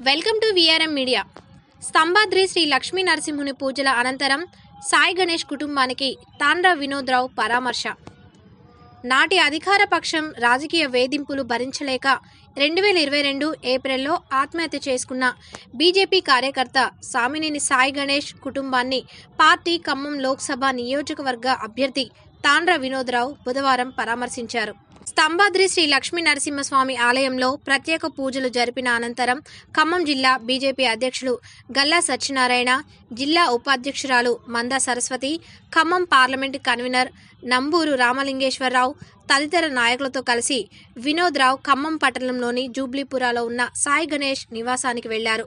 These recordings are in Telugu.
Welcome to VRM media Sthambhadri Sri Lakshmi నరసింహుని పూజల అనంతరం సాయి గణేష్ కుటుంబానికి తాండ్ర వినోద్రావు పరామర్శ. నాటి అధికార పక్షం రాజకీయ వేధింపులు భరించలేక రెండు వేల ఇరవై రెండు ఏప్రిల్లో ఆత్మహత్య చేసుకున్న బీజేపీ కార్యకర్త సామినేని సాయి గణేష్ కుటుంబాన్ని పార్టీ ఖమ్మం లోక్సభ నియోజకవర్గ అభ్యర్థి తాండ్ర వినోద్రావు బుధవారం పరామర్శించారు. స్తంభాద్రి శ్రీ లక్ష్మీ నరసింహస్వామి ఆలయంలో ప్రత్యేక పూజలు జరిపిన అనంతరం ఖమ్మం జిల్లా బీజేపీ అధ్యక్షులు గల్లా సత్యనారాయణ జిల్లా ఉపాధ్యక్షురాలు మందా సరస్వతి ఖమ్మం పార్లమెంటు కన్వీనర్ నంబూరు రామలింగేశ్వరరావు తదితర నాయకులతో కలిసి వినోద్ రావు ఖమ్మం పట్టణంలోని జూబ్లీపురాలో ఉన్న సాయి గణేష్ నివాసానికి వెళ్ళారు.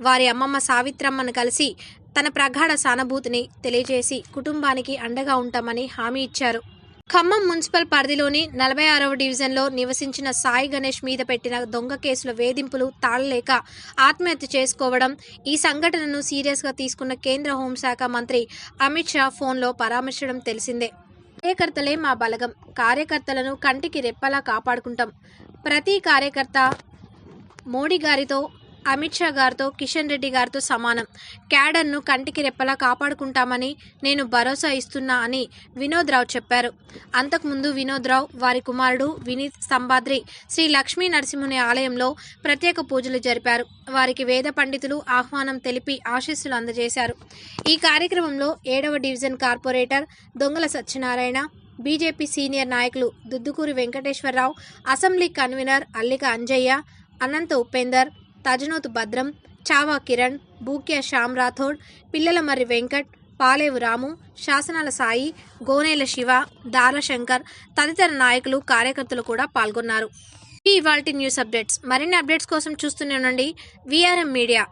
వారి అమ్మమ్మ సావిత్రమ్మను కలిసి తన ప్రగాఢ సానుభూతిని తెలియజేసి కుటుంబానికి అండగా ఉంటామని హామీ ఇచ్చారు. ఖమ్మం మున్సిపల్ పరిధిలోని నలభై ఆరవ డివిజన్లో నివసించిన సాయి గణేష్ మీద పెట్టిన దొంగ కేసుల వేధింపులు తాళలేక ఆత్మహత్య చేసుకోవడం ఈ సంఘటనను సీరియస్గా తీసుకున్న కేంద్ర హోంశాఖ మంత్రి అమిత్ షా ఫోన్లో పరామర్శడం తెలిసిందే. కార్యకర్తలే మా బలగం. కార్యకర్తలను కంటికి రెప్పలా కాపాడుకుంటాం. ప్రతి కార్యకర్త మోడీ గారితో అమిత్ షా గారితో కిషన్ రెడ్డి గారితో సమానం. క్యాడర్ను కంటికి రెప్పలా కాపాడుకుంటామని నేను భరోసా ఇస్తున్నా అని వినోద్ రావు చెప్పారు. అంతకుముందు వినోద్ రావు వారి కుమారుడు వినీత్ సంబాద్రి శ్రీ లక్ష్మీ నరసింహుని ఆలయంలో ప్రత్యేక పూజలు జరిపారు. వారికి వేద పండితులు ఆహ్వానం తెలిపి ఆశీస్సులు అందజేశారు. ఈ కార్యక్రమంలో ఏడవ డివిజన్ కార్పొరేటర్ దొంగల సత్యనారాయణ బీజేపీ సీనియర్ నాయకులు దుద్దుకూరి వెంకటేశ్వరరావు అసెంబ్లీ కన్వీనర్ అల్లిక అంజయ్య అనంత ఉపేందర్ తజనోతు భద్రం చావా కిరణ్ బూక్యా శ్యామ్ రాథోడ్ పిల్లల మర్రి వెంకట్ పాలేవు రాము శాసనాల సాయి గోనేల శివ దారశంకర్ తదితర నాయకులు కార్యకర్తలు కూడా పాల్గొన్నారు. ఇవాల్టి న్యూస్ అప్డేట్స్. మరిన్ని అప్డేట్స్ కోసం చూస్తూనే ఉండండి. VRM media.